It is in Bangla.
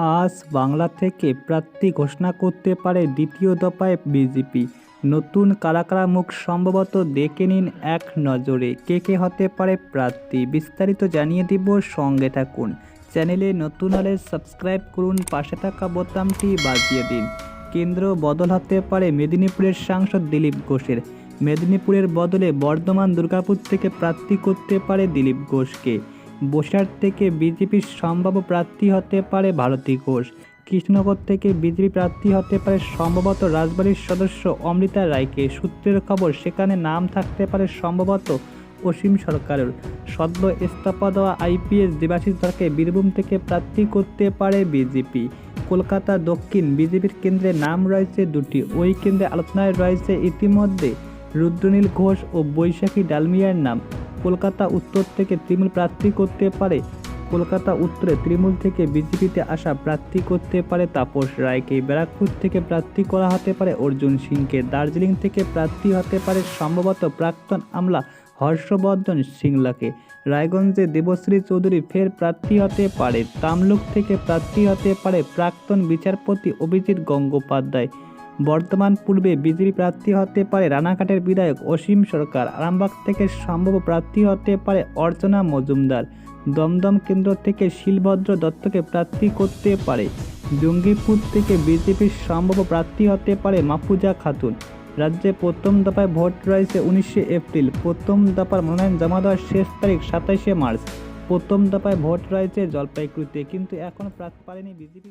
আজ বাংলা থেকে প্রার্থী ঘোষণা করতে পারে দ্বিতীয় দফায় বিজেপি। নতুন কারা কারা মুখ সম্ভবত দেখে নিন এক নজরে। কে কে হতে পারে প্রার্থী বিস্তারিত জানিয়ে দিব সঙ্গে থাকুন। চ্যানেলে নতুন হলে সাবস্ক্রাইব করুন, পাশে থাকা বোতামটি বাজিয়ে দিন। কেন্দ্র বদল হতে পারে মেদিনীপুরের সাংসদ দিলীপ ঘোষের। মেদিনীপুরের বদলে বর্ধমান, দুর্গাপুর থেকে প্রার্থী করতে পারে দিলীপ ঘোষকে। বসার থেকে বিজেপির সম্ভাব্য প্রার্থী হতে পারে ভারতী ঘোষ। কৃষ্ণনগর থেকে বিজেপি প্রার্থী হতে পারে সম্ভবত রাজবাড়ির সদস্য অমৃতা রায়কে। সূত্রের খবর, সেখানে নাম থাকতে পারে সম্ভবত অসীম সরকারের। সদ্য ইস্তফা দেওয়া আইপিএস দেবাশিস ধরকে বীরভূম থেকে প্রার্থী করতে পারে বিজেপি। কলকাতা দক্ষিণ বিজেপির কেন্দ্রে নাম রয়েছে দুটি। ওই কেন্দ্রে আলোচনায় রয়েছে ইতিমধ্যে রুদ্রনীল ঘোষ ও বৈশাখী ডালমিয়ার নাম। কলকাতা উত্তর থেকে তৃণমূল প্রার্থী করতে পারে। কলকাতা উত্তরে তৃণমূল থেকে বিজেপিতে আসা প্রার্থী করতে পারে তাপস রায়কে। ব্যারাকপুর থেকে প্রার্থী করা হতে পারে অর্জুন সিংকে। দার্জিলিং থেকে প্রার্থী হতে পারে সম্ভবত প্রাক্তন আমলা হর্ষবর্ধন সিংলাকে। রায়গঞ্জে দেবশ্রী চৌধুরী ফের প্রার্থী হতে পারে। তামলুক থেকে প্রার্থী হতে পারে প্রাক্তন বিচারপতি অভিজিৎ গঙ্গোপাধ্যায়। বর্তমান পূর্বে বিজেপি প্রার্থী হতে পারে রানাঘাটের বিধায়ক অসীম সরকার। আরামবাগ থেকে সম্ভব প্রার্থী হতে পারে অর্চনা মজুমদার। দমদম কেন্দ্র থেকে শিলভদ্র দত্তকে প্রার্থী করতে পারে। জঙ্গিপুর থেকে বিজেপির সম্ভব প্রার্থী হতে পারে মাফুজা খাতুন। রাজ্যে প্রথম দফায় ভোট রয়েছে উনিশে এপ্রিল। প্রথম দফার মনোনয়ন জমা দেওয়ার শেষ তারিখ সাতাইশে মার্চ। প্রথম দফায় ভোট রয়েছে জলপাইগুড়িতে, কিন্তু এখন প্রার্থী পারেনি বিজেপি।